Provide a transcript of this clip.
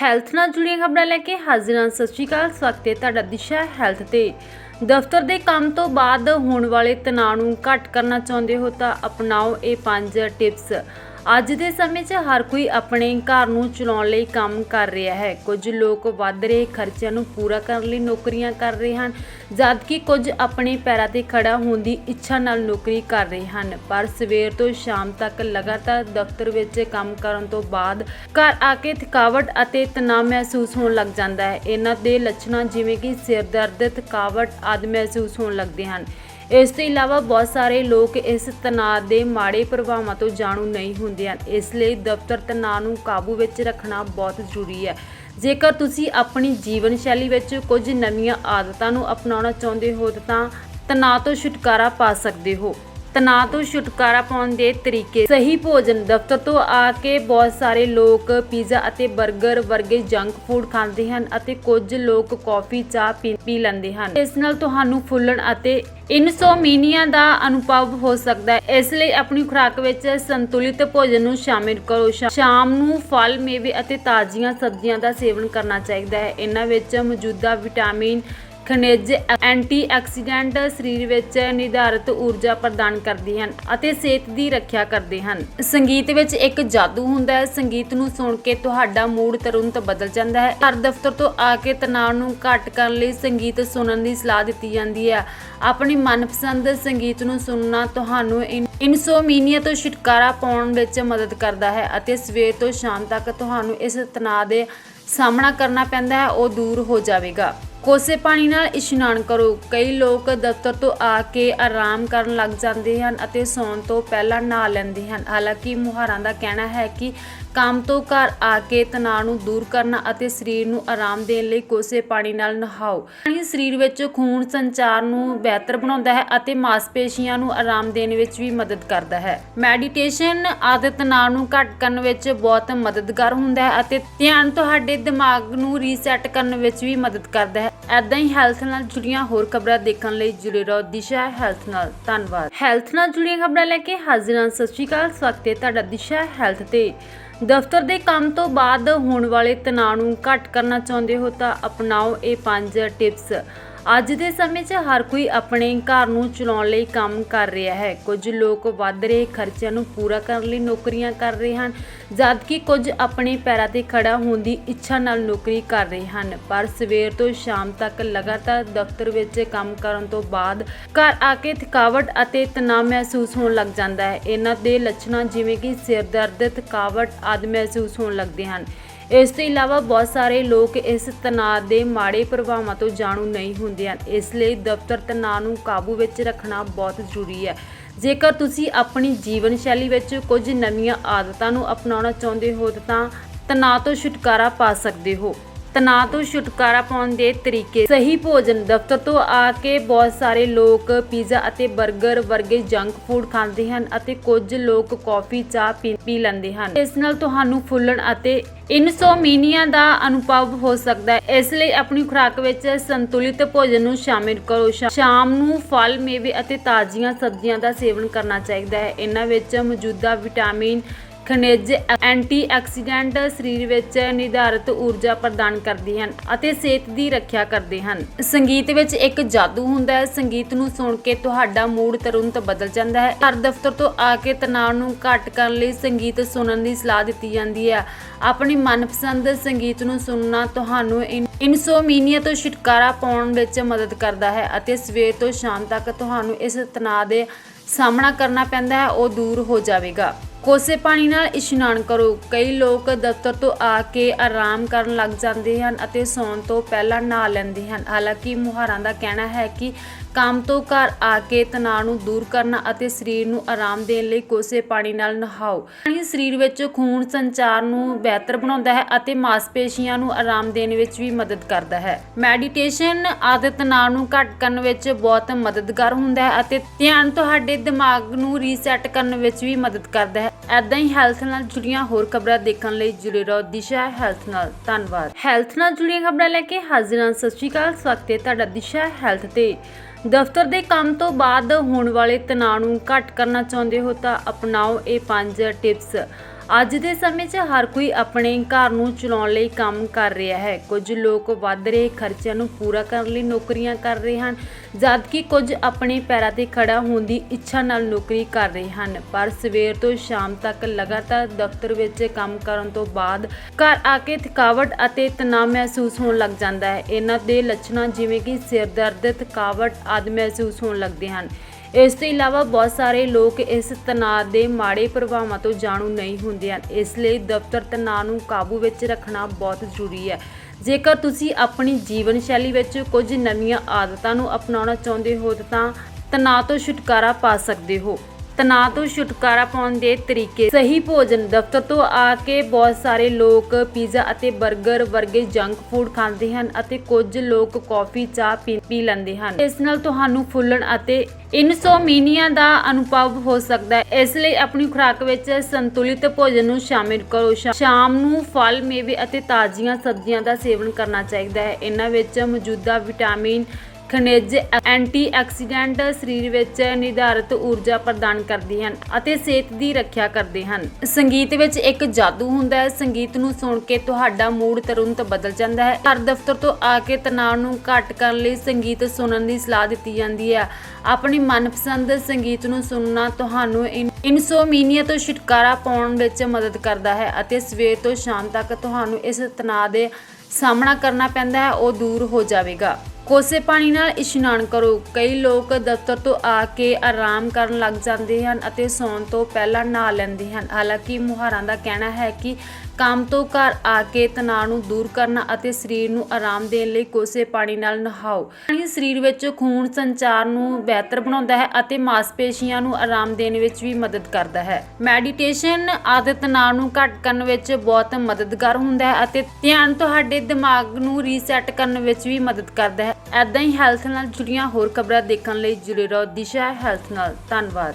Health ਨਾਲ ਜੁੜੀਆਂ ਖਬਰਾਂ ਲੈ ਕੇ ਹਾਜ਼ਰ ਹਾਂ। ਸਤਿ ਸ਼੍ਰੀ ਅਕਾਲ, ਸਵਾਗਤ ਹੈ ਤੁਹਾਡਾ ਦਿਸ਼ਾ ਹੈਲਥ ਤੇ। ਦਫ਼ਤਰ ਦੇ ਕੰਮ ਤੋਂ ਬਾਅਦ ਹੋਣ ਵਾਲੇ ਤਣਾਅ ਨੂੰ ਘੱਟ ਕਰਨਾ ਚਾਹੁੰਦੇ ਹੋ ਤਾਂ ਅਪਣਾਓ ਇਹ ਪੰਜ ਟਿਪਸ। ਅੱਜ ਦੇ ਸਮੇਂ 'ਚ ਹਰ ਕੋਈ ਆਪਣੇ ਘਰ ਨੂੰ ਚਲਾਉਣ ਲਈ ਕੰਮ ਕਰ ਰਿਹਾ ਹੈ। ਕੁਝ ਲੋਕ ਵੱਧ ਰਹੇ ਖਰਚਿਆਂ ਨੂੰ ਪੂਰਾ ਕਰਨ ਲਈ ਨੌਕਰੀਆਂ ਕਰ ਰਹੇ ਹਨ, ਜਦਕਿ ਕੁਝ ਆਪਣੇ ਪੈਰਾਂ ਤੇ ਖੜਾ ਹੋਣ ਦੀ ਇੱਛਾ ਨਾਲ ਨੌਕਰੀ ਕਰ ਰਹੇ ਹਨ। ਪਰ ਸਵੇਰ ਤੋਂ ਸ਼ਾਮ ਤੱਕ ਲਗਾਤਾਰ ਦਫ਼ਤਰ ਵਿੱਚ ਕੰਮ ਕਰਨ ਤੋਂ ਬਾਅਦ ਘਰ ਆ ਕੇ ਥਕਾਵਟ ਅਤੇ ਤਣਾਅ ਮਹਿਸੂਸ ਹੋਣ ਲੱਗ ਜਾਂਦਾ ਹੈ। ਇਹਨਾਂ ਦੇ ਲੱਛਣਾਂ ਜਿਵੇਂ ਕਿ ਸਿਰ ਦਰਦ ਥਕਾਵਟ ਆਦਿ ਮਹਿਸੂਸ ਹੋਣ ਲੱਗਦੇ ਹਨ। ਇਸ ਤੋਂ ਇਲਾਵਾ ਬਹੁਤ ਸਾਰੇ ਲੋਕ ਇਸ ਤਣਾਅ ਦੇ ਮਾੜੇ ਪ੍ਰਭਾਵਾਂ ਤੋਂ ਜਾਣੂ ਨਹੀਂ ਹੁੰਦੇ ਹਨ। ਇਸ ਲਈ ਦਫ਼ਤਰ ਤਣਾਅ ਨੂੰ ਕਾਬੂ ਵਿੱਚ ਰੱਖਣਾ ਬਹੁਤ ਜ਼ਰੂਰੀ ਹੈ। ਜੇਕਰ ਤੁਸੀਂ ਆਪਣੀ ਜੀਵਨ ਸ਼ੈਲੀ ਵਿੱਚ ਕੁਝ ਨਵੀਆਂ ਆਦਤਾਂ ਨੂੰ ਅਪਣਾਉਣਾ ਚਾਹੁੰਦੇ ਹੋ ਤਾਂ ਤਣਾਅ ਤੋਂ ਛੁਟਕਾਰਾ ਪਾ ਸਕਦੇ ਹੋ। ਤਣਾਅ ਤੋਂ ਛੁਟਕਾਰਾ ਪਾਉਣ ਦੇ ਤਰੀਕੇ ਸਹੀ ਭੋਜਨ, ਦਫ਼ਤਰ ਤੋਂ ਆ ਕੇ ਬਹੁਤ ਸਾਰੇ ਲੋਕ ਪੀਜ਼ਾ ਅਤੇ 버ਗਰ ਵਰਗੇ ਜੰਕ ਫੂਡ ਖਾਂਦੇ ਹਨ ਅਤੇ ਕੁਝ ਲੋਕ ਕੌਫੀ, ਚਾਹ ਪੀ ਲੈਂਦੇ ਹਨ। ਇਸ ਨਾਲ ਤੁਹਾਨੂੰ ਫੁੱਲਣ ਅਤੇ ਇਨਸੋਮੀਨੀਆ ਦਾ ਅਨੁਭਵ ਹੋ ਸਕਦਾ ਹੈ। ਇਸ ਲਈ ਆਪਣੀ ਖੁਰਾਕ ਵਿੱਚ ਸੰਤੁਲਿਤ ਭੋਜਨ ਨੂੰ ਸ਼ਾਮਿਲ ਕਰੋ। ਸ਼ਾਮ ਨੂੰ ਫਲ, ਮੇਵੇ ਅਤੇ ਤਾਜ਼ੀਆਂ ਸਬਜ਼ੀਆਂ ਦਾ ਸੇਵਨ ਕਰਨਾ ਚਾਹੀਦਾ ਹੈ। ਇਹਨਾਂ ਵਿੱਚ ਮੌਜੂਦਾ ਵਿਟਾਮਿਨ ਖਣਿਜ ਐਂਟੀਆਕਸੀਡੈਂਟ ਸਰੀਰ ਵਿੱਚ ਨਿਰਧਾਰਤ ਊਰਜਾ ਪ੍ਰਦਾਨ ਕਰਦੇ ਹਨ ਅਤੇ ਸਿਹਤ ਦੀ ਰੱਖਿਆ ਕਰਦੇ ਹਨ। ਸੰਗੀਤ ਵਿੱਚ ਇੱਕ ਜਾਦੂ ਹੁੰਦਾ ਹੈ। ਸੰਗੀਤ ਨੂੰ ਸੁਣ ਕੇ ਤੁਹਾਡਾ ਮੂਡ ਤੁਰੰਤ ਬਦਲ ਜਾਂਦਾ ਹੈ। ਘਰ ਦਫ਼ਤਰ ਤੋਂ ਆ ਕੇ ਤਣਾਅ ਨੂੰ ਘੱਟ ਕਰਨ ਲਈ ਸੰਗੀਤ ਸੁਣਨ ਦੀ ਸਲਾਹ ਦਿੱਤੀ ਜਾਂਦੀ ਹੈ। ਆਪਣੀ ਮਨਪਸੰਦ ਸੰਗੀਤ ਨੂੰ ਸੁਣਨਾ ਤੁਹਾਨੂੰ ਇਨ- ਇਨਸੋਮੀਨੀਆ ਤੋਂ ਛੁਟਕਾਰਾ ਪਾਉਣ ਵਿੱਚ ਮਦਦ ਕਰਦਾ ਹੈ ਅਤੇ ਸਵੇਰ ਤੋਂ ਸ਼ਾਮ ਤੱਕ ਤੁਹਾਨੂੰ ਇਸ ਤਣਾਅ ਦੇ ਸਾਹਮਣਾ ਕਰਨਾ ਪੈਂਦਾ ਹੈ। ਉਹ ਦੂਰ ਹੋ ਜਾਵੇਗਾ। ਕੋਸੇ ਪਾਣੀ ਨਾਲ ਇਸ਼ਨਾਨ ਕਰੋ। ਕਈ ਲੋਕ ਦਫ਼ਤਰ ਤੋਂ ਆ ਕੇ ਆਰਾਮ ਕਰਨ ਲੱਗ ਜਾਂਦੇ ਹਨ ਅਤੇ ਸੌਣ ਤੋਂ ਪਹਿਲਾਂ ਨਹਾ ਲੈਂਦੇ ਹਨ। ਹਾਲਾਂਕਿ ਮੁਹਾਰਾਂ ਦਾ ਕਹਿਣਾ ਹੈ ਕਿ ਕੰਮ ਤੋਂ ਘਰ ਆ ਕੇ ਤਣਾਅ ਨੂੰ ਦੂਰ ਕਰਨਾ ਅਤੇ ਸਰੀਰ ਨੂੰ ਆਰਾਮ ਦੇਣ ਲਈ ਕੋਸੇ ਪਾਣੀ ਨਾਲ ਨਹਾਓ। ਪਾਣੀ ਸਰੀਰ ਵਿੱਚ ਖੂਨ ਸੰਚਾਰ ਨੂੰ ਬਿਹਤਰ ਬਣਾਉਂਦਾ ਹੈ ਅਤੇ ਮਾਸਪੇਸ਼ੀਆਂ ਨੂੰ ਆਰਾਮ ਦੇਣ ਵਿੱਚ ਵੀ ਮਦਦ ਕਰਦਾ ਹੈ। ਮੈਡੀਟੇਸ਼ਨ ਆਦਤ ਤਣਾਅ ਨੂੰ ਘੱਟ ਕਰਨ ਵਿੱਚ ਬਹੁਤ ਮਦਦਗਾਰ ਹੁੰਦਾ ਹੈ ਅਤੇ ਧਿਆਨ ਤੁਹਾਡੇ ਦਿਮਾਗ ਨੂੰ ਰੀਸੈਟ ਕਰਨ ਵਿੱਚ ਵੀ ਮਦਦ ਕਰਦਾ ਹੈ। ਐਦਾਂ ਹੀ ਹੈਲਥ ਨਾਲ ਜੁੜੀਆਂ ਹੋਰ ਖਬਰਾਂ ਦੇਖਣ ਲਈ ਜੁੜੇ ਰਹੋ ਦਿਸ਼ਾ ਹੈਲਥ ਨਾਲ। ਧੰਨਵਾਦ। ਹੈਲਥ ਨਾਲ ਜੁੜੀਆਂ ਖਬਰਾਂ ਲੈ ਕੇ ਹਾਜ਼ਰ ਹਾਂ। ਸਤਿ ਸ਼੍ਰੀ ਅਕਾਲ। ਸਵਾਗਤ ਹੈ ਤੁਹਾਡਾ ਦਿਸ਼ਾ ਹੈਲਥ ਤੇ। ਦਫ਼ਤਰ ਦੇ ਕੰਮ ਤੋਂ ਬਾਅਦ ਹੋਣ ਵਾਲੇ ਤਣਾਅ ਨੂੰ ਘੱਟ ਕਰਨਾ ਚਾਹੁੰਦੇ ਹੋ ਤਾਂ ਅਪਣਾਓ ਇਹ ਪੰਜ ਟਿਪਸ ਅੱਜ ਦੇ ਸਮੇਂ 'ਚ ਹਰ ਕੋਈ ਆਪਣੇ ਘਰ ਨੂੰ ਚਲਾਉਣ ਲਈ ਕੰਮ ਕਰ ਰਿਹਾ ਹੈ। ਕੁਝ ਲੋਕ ਵੱਧ ਰਹੇ ਖਰਚਿਆਂ ਨੂੰ ਪੂਰਾ ਕਰਨ ਲਈ ਨੌਕਰੀਆਂ ਕਰ ਰਹੇ ਹਨ, ਜਦਕਿ ਕੁਝ ਆਪਣੇ ਪੈਰਾਂ ਤੇ ਖੜਾ ਹੋਣ ਦੀ ਇੱਛਾ ਨਾਲ ਨੌਕਰੀ ਕਰ ਰਹੇ ਹਨ। ਪਰ ਸਵੇਰ ਤੋਂ ਸ਼ਾਮ ਤੱਕ ਲਗਾਤਾਰ ਦਫ਼ਤਰ ਵਿੱਚ ਕੰਮ ਕਰਨ ਤੋਂ ਬਾਅਦ ਘਰ ਆ ਕੇ ਥਕਾਵਟ ਅਤੇ ਤਣਾਅ ਮਹਿਸੂਸ ਹੋਣ ਲੱਗ ਜਾਂਦਾ ਹੈ। ਇਹਨਾਂ ਦੇ ਲੱਛਣਾਂ ਜਿਵੇਂ ਕਿ ਸਿਰ ਦਰਦ ਥਕਾਵਟ ਆਦਿ ਮਹਿਸੂਸ ਹੋਣ ਲੱਗਦੇ ਹਨ। ਇਸ ਤੋਂ ਇਲਾਵਾ ਬਹੁਤ ਸਾਰੇ ਲੋਕ ਇਸ ਤਣਾਅ ਦੇ ਮਾੜੇ ਪ੍ਰਭਾਵਾਂ ਤੋਂ ਜਾਣੂ ਨਹੀਂ ਹੁੰਦੇ ਹਨ। ਇਸ ਲਈ ਦਫ਼ਤਰ ਤਣਾਅ ਨੂੰ ਕਾਬੂ ਵਿੱਚ ਰੱਖਣਾ ਬਹੁਤ ਜ਼ਰੂਰੀ ਹੈ। ਜੇਕਰ ਤੁਸੀਂ ਆਪਣੀ ਜੀਵਨ ਸ਼ੈਲੀ ਵਿੱਚ ਕੁਝ ਨਵੀਆਂ ਆਦਤਾਂ ਨੂੰ ਅਪਣਾਉਣਾ ਚਾਹੁੰਦੇ ਹੋ ਤਾਂ ਤਣਾਅ ਤੋਂ ਛੁਟਕਾਰਾ ਪਾ ਸਕਦੇ ਹੋ। ਤਣਾਅ ਤੋਂ ਛੁਟਕਾਰਾ ਪਾਉਣ ਦੇ ਤਰੀਕੇ ਸਹੀ ਭੋਜਨ, ਦਫ਼ਤਰ ਤੋਂ ਆ ਕੇ ਬਹੁਤ ਸਾਰੇ ਲੋਕ ਪੀਜ਼ਾ ਅਤੇ 버ਗਰ ਵਰਗੇ ਜੰਕ ਫੂਡ ਖਾਂਦੇ ਹਨ ਅਤੇ ਕੁਝ ਲੋਕ ਕੌਫੀ, ਚਾਹ ਪੀ ਲੈਂਦੇ ਹਨ। ਇਸ ਨਾਲ ਤੁਹਾਨੂੰ ਫੁੱਲਣ ਅਤੇ ਇਨਸੋਮੀਨੀਆ ਦਾ ਅਨੁਭਵ ਹੋ ਸਕਦਾ ਹੈ। ਇਸ ਲਈ ਆਪਣੀ ਖੁਰਾਕ ਵਿੱਚ ਸੰਤੁਲਿਤ ਭੋਜਨ ਨੂੰ ਸ਼ਾਮਿਲ ਕਰੋ। ਸ਼ਾਮ ਨੂੰ ਫਲ, ਮੇਵੇ ਅਤੇ ਤਾਜ਼ੀਆਂ ਸਬਜ਼ੀਆਂ ਦਾ ਸੇਵਨ ਕਰਨਾ ਚਾਹੀਦਾ ਹੈ। ਇਹਨਾਂ ਵਿੱਚ ਮੌਜੂਦਾ ਵਿਟਾਮਿਨ ਖਣਿਜ ਐਂਟੀਆਕਸੀਡੈਂਟ ਸਰੀਰ ਵਿੱਚ ਨਿਰਧਾਰਤ ਊਰਜਾ ਪ੍ਰਦਾਨ ਕਰਦੇ ਹਨ ਅਤੇ ਸਿਹਤ ਦੀ ਰੱਖਿਆ ਕਰਦੇ ਹਨ। ਸੰਗੀਤ ਵਿੱਚ ਇੱਕ ਜਾਦੂ ਹੁੰਦਾ ਹੈ। ਸੰਗੀਤ ਨੂੰ ਸੁਣ ਕੇ ਤੁਹਾਡਾ ਮੂਡ ਤੁਰੰਤ ਬਦਲ ਜਾਂਦਾ ਹੈ। ਘਰ ਦਫ਼ਤਰ ਤੋਂ ਆ ਕੇ ਤਣਾਅ ਨੂੰ ਘੱਟ ਕਰਨ ਲਈ ਸੰਗੀਤ ਸੁਣਨ ਦੀ ਸਲਾਹ ਦਿੱਤੀ ਜਾਂਦੀ ਹੈ। ਆਪਣੀ ਮਨਪਸੰਦ ਸੰਗੀਤ ਨੂੰ ਸੁਣਨਾ ਤੁਹਾਨੂੰ ਇਨ- ਇਨਸੋਮੀਨੀਆ ਤੋਂ ਛੁਟਕਾਰਾ ਪਾਉਣ ਵਿੱਚ ਮਦਦ ਕਰਦਾ ਹੈ ਅਤੇ ਸਵੇਰ ਤੋਂ ਸ਼ਾਮ ਤੱਕ ਤੁਹਾਨੂੰ ਇਸ ਤਣਾਅ ਦੇ ਸਾਹਮਣਾ ਕਰਨਾ ਪੈਂਦਾ ਹੈ। ਉਹ ਦੂਰ ਹੋ ਜਾਵੇਗਾ। ਕੋਸੇ ਪਾਣੀ ਨਾਲ ਇਸ਼ਨਾਨ ਕਰੋ। ਕਈ ਲੋਕ ਦਫ਼ਤਰ ਤੋਂ ਆ ਕੇ ਆਰਾਮ ਕਰਨ ਲੱਗ ਜਾਂਦੇ ਹਨ ਅਤੇ ਸੌਣ ਤੋਂ ਪਹਿਲਾਂ ਨਹਾ ਲੈਂਦੇ ਹਨ। ਹਾਲਾਂਕਿ ਮੁਹਾਰਾਂ ਦਾ ਕਹਿਣਾ ਹੈ ਕਿ ਕੰਮ ਤੋਂ ਘਰ ਆ ਕੇ ਤਣਾਅ ਨੂੰ ਦੂਰ ਕਰਨਾ ਅਤੇ ਸਰੀਰ ਨੂੰ ਆਰਾਮ ਦੇਣ ਲਈ ਕੋਸੇ ਪਾਣੀ ਨਾਲ ਨਹਾਓ। ਪਾਣੀ ਸਰੀਰ ਵਿੱਚ ਖੂਨ ਸੰਚਾਰ ਨੂੰ ਬਿਹਤਰ ਬਣਾਉਂਦਾ ਹੈ ਅਤੇ ਮਾਸਪੇਸ਼ੀਆਂ ਨੂੰ ਆਰਾਮ ਦੇਣ ਵਿੱਚ ਵੀ ਮਦਦ ਕਰਦਾ ਹੈ। ਮੈਡੀਟੇਸ਼ਨ ਆਦਿ ਤਣਾਅ ਨੂੰ ਘੱਟ ਕਰਨ ਵਿੱਚ ਬਹੁਤ ਮਦਦਗਾਰ ਹੁੰਦਾ ਹੈ ਅਤੇ ਧਿਆਨ ਤੁਹਾਡੇ ਦਿਮਾਗ ਨੂੰ ਰੀਸੈਟ ਕਰਨ ਵਿੱਚ ਵੀ ਮਦਦ ਕਰਦਾ ਹੈ। ਐਦਾਂ ਹੀ ਹੈਲਥ ਨਾਲ ਜੁੜੀਆਂ ਹੋਰ ਖਬਰਾਂ ਦੇਖਣ ਲਈ ਜੁੜੇ ਰਹੋ ਦਿਸ਼ਾ ਹੈਲਥ ਨਾਲ। ਧੰਨਵਾਦ। ਹੈਲਥ ਨਾਲ ਜੁੜੀਆਂ ਖਬਰਾਂ ਲੈ ਕੇ ਹਾਜ਼ਰ ਹਾਂ। ਸਤਿ ਸ਼੍ਰੀ ਅਕਾਲ। ਸਵਾਗਤ ਹੈ ਤੁਹਾਡਾ ਦਿਸ਼ਾ ਹੈਲਥ ਤੇ। ਦਫ਼ਤਰ ਦੇ ਕੰਮ ਤੋਂ ਬਾਅਦ ਹੋਣ ਵਾਲੇ ਤਣਾਅ ਨੂੰ ਘੱਟ ਕਰਨਾ ਚਾਹੁੰਦੇ ਹੋ ਤਾਂ ਅਪਣਾਓ ਇਹ ਪੰਜ ਟਿਪਸ ਅੱਜ ਦੇ ਸਮੇਂ 'ਚ ਹਰ ਕੋਈ ਆਪਣੇ ਘਰ ਨੂੰ ਚਲਾਉਣ ਲਈ ਕੰਮ ਕਰ ਰਿਹਾ ਹੈ। ਕੁਝ ਲੋਕ ਵੱਧ ਰਹੇ ਖਰਚਿਆਂ ਨੂੰ ਪੂਰਾ ਕਰਨ ਲਈ ਨੌਕਰੀਆਂ ਕਰ ਰਹੇ ਹਨ, ਜਦਕਿ ਕੁਝ ਆਪਣੇ ਪੈਰਾਂ ਤੇ ਖੜਾ ਹੋਣ ਦੀ ਇੱਛਾ ਨਾਲ ਨੌਕਰੀ ਕਰ ਰਹੇ ਹਨ। ਪਰ ਸਵੇਰ ਤੋਂ ਸ਼ਾਮ ਤੱਕ ਲਗਾਤਾਰ ਦਫ਼ਤਰ ਵਿੱਚ ਕੰਮ ਕਰਨ ਤੋਂ ਬਾਅਦ ਘਰ ਆ ਕੇ ਥਕਾਵਟ ਅਤੇ ਤਣਾਅ ਮਹਿਸੂਸ ਹੋਣ ਲੱਗ ਜਾਂਦਾ ਹੈ। ਇਹਨਾਂ ਦੇ ਲੱਛਣਾਂ ਜਿਵੇਂ ਕਿ ਸਿਰ ਦਰਦ ਥਕਾਵਟ ਆਦਿ ਮਹਿਸੂਸ ਹੋਣ ਲੱਗਦੇ ਹਨ। ਇਸ ਤੋਂ ਇਲਾਵਾ ਬਹੁਤ ਸਾਰੇ ਲੋਕ ਇਸ ਤਣਾਅ ਦੇ ਮਾੜੇ ਪ੍ਰਭਾਵਾਂ ਤੋਂ ਜਾਣੂ ਨਹੀਂ ਹੁੰਦੇ ਹਨ। ਇਸ ਲਈ ਦਫ਼ਤਰ ਤਣਾਅ ਨੂੰ ਕਾਬੂ ਵਿੱਚ ਰੱਖਣਾ ਬਹੁਤ ਜ਼ਰੂਰੀ ਹੈ। ਜੇਕਰ ਤੁਸੀਂ ਆਪਣੀ ਜੀਵਨ ਸ਼ੈਲੀ ਵਿੱਚ ਕੁਝ ਨਵੀਆਂ ਆਦਤਾਂ ਨੂੰ ਅਪਣਾਉਣਾ ਚਾਹੁੰਦੇ ਹੋ ਤਾਂ ਤਣਾਅ ਤੋਂ ਛੁਟਕਾਰਾ ਪਾ ਸਕਦੇ ਹੋ। ਤਣਾਅ ਤੋਂ ਛੁਟਕਾਰਾ ਪਾਉਣ ਦੇ ਤਰੀਕੇ। ਸਹੀ ਭੋਜਨ, ਦਫ਼ਤਰ ਤੋਂ ਆ ਕੇ ਬਹੁਤ ਸਾਰੇ ਲੋਕ ਪੀਜ਼ਾ ਅਤੇ 버ਗਰ ਵਰਗੇ ਜੰਕ ਫੂਡ ਖਾਂਦੇ ਹਨ ਅਤੇ ਕੁਝ ਲੋਕ ਕੌਫੀ, ਚਾਹ ਪੀ ਲੈਂਦੇ ਹਨ। ਇਸ ਨਾਲ ਤੁਹਾਨੂੰ ਫੁੱਲਣ ਅਤੇ ਇਨਸੋਮੀਨੀਆ ਦਾ ਅਨੁਭਵ ਹੋ ਸਕਦਾ ਹੈ। ਇਸ ਲਈ ਆਪਣੀ ਖੁਰਾਕ ਵਿੱਚ ਸੰਤੁਲਿਤ ਭੋਜਨ ਨੂੰ ਸ਼ਾਮਿਲ ਕਰੋ। ਸ਼ਾਮ ਨੂੰ ਫਲ, ਮੇਵੇ ਅਤੇ ਤਾਜ਼ੀਆਂ ਸਬਜ਼ੀਆਂ ਦਾ ਸੇਵਨ ਕਰਨਾ ਚਾਹੀਦਾ ਹੈ। ਇਹਨਾਂ ਵਿੱਚ ਮੌਜੂਦਾ ਵਿਟਾਮਿਨ ਖਣਿਜ ਐਂਟੀਆਕਸੀਡੈਂਟ ਸਰੀਰ ਵਿੱਚ ਨਿਰਧਾਰਤ ਊਰਜਾ ਪ੍ਰਦਾਨ ਕਰਦੇ ਹਨ ਅਤੇ ਸਿਹਤ ਦੀ ਰੱਖਿਆ ਕਰਦੇ ਹਨ। ਸੰਗੀਤ ਵਿੱਚ ਇੱਕ ਜਾਦੂ ਹੁੰਦਾ ਹੈ। ਸੰਗੀਤ ਨੂੰ ਸੁਣ ਕੇ ਤੁਹਾਡਾ ਮੂਡ ਤੁਰੰਤ ਬਦਲ ਜਾਂਦਾ ਹੈ। ਘਰ ਦਫ਼ਤਰ ਤੋਂ ਆ ਕੇ ਤਣਾਅ ਨੂੰ ਘੱਟ ਕਰਨ ਲਈ ਸੰਗੀਤ ਸੁਣਨ ਦੀ ਸਲਾਹ ਦਿੱਤੀ ਜਾਂਦੀ ਹੈ। ਆਪਣੀ ਮਨਪਸੰਦ ਸੰਗੀਤ ਨੂੰ ਸੁਣਨਾ ਤੁਹਾਨੂੰ ਇਨ- ਇਨਸੋਮੀਨੀਆ ਤੋਂ ਛੁਟਕਾਰਾ ਪਾਉਣ ਵਿੱਚ ਮਦਦ ਕਰਦਾ ਹੈ ਅਤੇ ਸਵੇਰ ਤੋਂ ਸ਼ਾਮ ਤੱਕ ਤੁਹਾਨੂੰ ਇਸ ਤਣਾਅ ਦੇ ਸਾਹਮਣਾ ਕਰਨਾ ਪੈਂਦਾ ਹੈ। ਉਹ ਦੂਰ ਹੋ ਜਾਵੇਗਾ। ਕੋਸੇ ਪਾਣੀ ਨਾਲ ਇਸ਼ਨਾਨ ਕਰੋ। ਕਈ ਲੋਕ ਦਫ਼ਤਰ ਤੋਂ ਆ ਕੇ ਆਰਾਮ ਕਰਨ ਲੱਗ ਜਾਂਦੇ ਹਨ ਅਤੇ ਸੌਣ ਤੋਂ ਪਹਿਲਾਂ ਨਹਾ ਲੈਂਦੇ ਹਨ। ਹਾਲਾਂਕਿ ਮੁਹਾਰਾਂ ਦਾ ਕਹਿਣਾ ਹੈ ਕਿ ਕੰਮ ਤੋਂ ਘਰ ਆ ਕੇ ਤਣਾਅ ਨੂੰ ਦੂਰ ਕਰਨਾ ਅਤੇ ਸਰੀਰ ਨੂੰ ਆਰਾਮ ਦੇਣ ਲਈ ਕੋਸੇ ਪਾਣੀ ਨਾਲ ਨਹਾਓ। ਪਾਣੀ ਸਰੀਰ ਵਿੱਚ ਖੂਨ ਸੰਚਾਰ ਨੂੰ ਬਿਹਤਰ ਬਣਾਉਂਦਾ ਹੈ ਅਤੇ ਮਾਸਪੇਸ਼ੀਆਂ ਨੂੰ ਆਰਾਮ ਦੇਣ ਵਿੱਚ ਵੀ ਮਦਦ ਕਰਦਾ ਹੈ। ਮੈਡੀਟੇਸ਼ਨ ਆਦਤ ਤਣਾਅ ਨੂੰ ਘੱਟ ਕਰਨ ਵਿੱਚ ਬਹੁਤ ਮਦਦਗਾਰ ਹੁੰਦਾ ਹੈ ਅਤੇ ਧਿਆਨ ਤੁਹਾਡੇ ਦਿਮਾਗ ਨੂੰ ਰੀਸੈਟ ਕਰਨ ਵਿੱਚ ਵੀ ਮਦਦ ਕਰਦਾ ਹੈ। ਐਦਾਂ ਹੀ ਹੈਲਥ ਨਾਲ ਜੁੜੀਆਂ ਹੋਰ ਖਬਰਾਂ ਦੇਖਣ ਲਈ ਜੁੜੇ ਰਹੋ ਦਿਸ਼ਾ ਹੈਲਥ ਨਾਲ। ਧੰਨਵਾਦ।